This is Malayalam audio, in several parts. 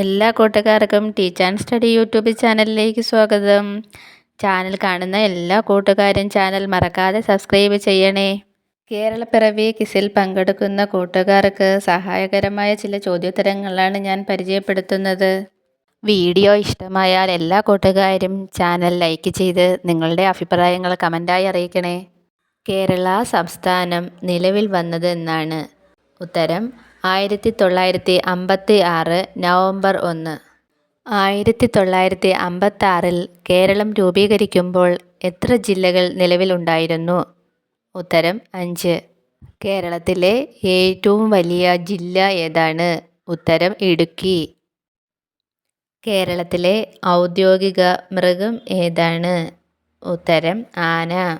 എല്ലാ കൂട്ടുകാർക്കും ടീച്ച് ആൻഡ് സ്റ്റഡി യൂട്യൂബ് ചാനലിലേക്ക് സ്വാഗതം. ചാനൽ കാണുന്ന എല്ലാ കൂട്ടുകാരും ചാനൽ മറക്കാതെ സബ്സ്ക്രൈബ് ചെയ്യണേ. കേരളപ്പിറവി കിസിൽ പങ്കെടുക്കുന്ന കൂട്ടുകാർക്ക് സഹായകരമായ ചില ചോദ്യോത്തരങ്ങളാണ് ഞാൻ പരിചയപ്പെടുത്തുന്നത്. വീഡിയോ ഇഷ്ടമായാൽ എല്ലാ കൂട്ടുകാരും ചാനൽ ലൈക്ക് ചെയ്ത് നിങ്ങളുടെ അഭിപ്രായങ്ങൾ കമന്റായി അറിയിക്കണേ. കേരള സംസ്ഥാനം നിലവിൽ വന്നത് എന്നാണ്. ഉത്തരം ആയിരത്തി തൊള്ളായിരത്തി അമ്പത്തി ആറ് നവംബർ ഒന്ന്. ആയിരത്തി തൊള്ളായിരത്തി അമ്പത്തി ആറിൽ കേരളം രൂപീകരിക്കുമ്പോൾ എത്ര ജില്ലകൾ നിലവിലുണ്ടായിരുന്നു ഉത്തരം അഞ്ച്. കേരളത്തിലെ ഏറ്റവും വലിയ ജില്ല ഏതാണ്? ഉത്തരം ഇടുക്കി. കേരളത്തിലെ ഔദ്യോഗിക മൃഗം ഏതാണ്? ഉത്തരം ആന.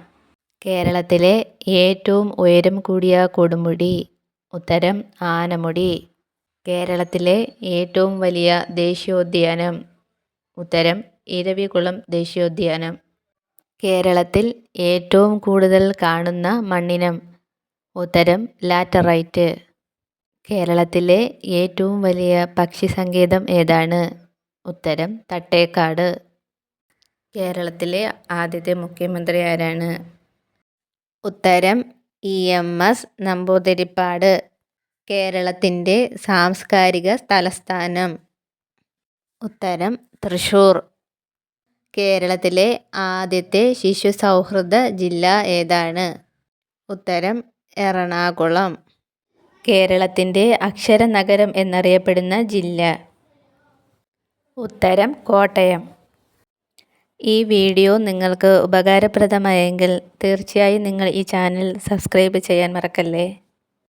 കേരളത്തിലെ ഏറ്റവും ഉയരം കൂടിയ കൊടുമുടി. ഉത്തരം ആനമുടി. കേരളത്തിലെ ഏറ്റവും വലിയ ദേശീയോദ്യാനം. ഉത്തരം ഇരവികുളം ദേശീയോദ്യാനം. കേരളത്തിൽ ഏറ്റവും കൂടുതൽ കാണുന്ന മണ്ണിനം. ഉത്തരം ലാറ്ററൈറ്റ്. കേരളത്തിലെ ഏറ്റവും വലിയ പക്ഷി സങ്കേതം ഏതാണ്? ഉത്തരം തട്ടേക്കാട്. കേരളത്തിലെ ആദ്യത്തെ മുഖ്യമന്ത്രി ആരാണ്? ഉത്തരം ഇ എം എസ് നമ്പൂതിരിപ്പാട് കേരളത്തിന്റെ സാംസ്കാരിക തലസ്ഥാനം. ഉത്തരം തൃശ്ശൂർ കേരളത്തിലെ ആദ്യത്തെ ശിശു സൗഹൃദ ജില്ല ഏതാണ്? ഉത്തരം എറണാകുളം. കേരളത്തിന്റെ അക്ഷര നഗരം എന്നറിയപ്പെടുന്ന ജില്ല. ഉത്തരം കോട്ടയം. ഈ വീഡിയോ നിങ്ങൾക്ക് ഉപകാരപ്രദമായെങ്കിൽ തീർച്ചയായും നിങ്ങൾ ഈ ചാനൽ സബ്സ്ക്രൈബ് ചെയ്യാൻ മറക്കല്ലേ?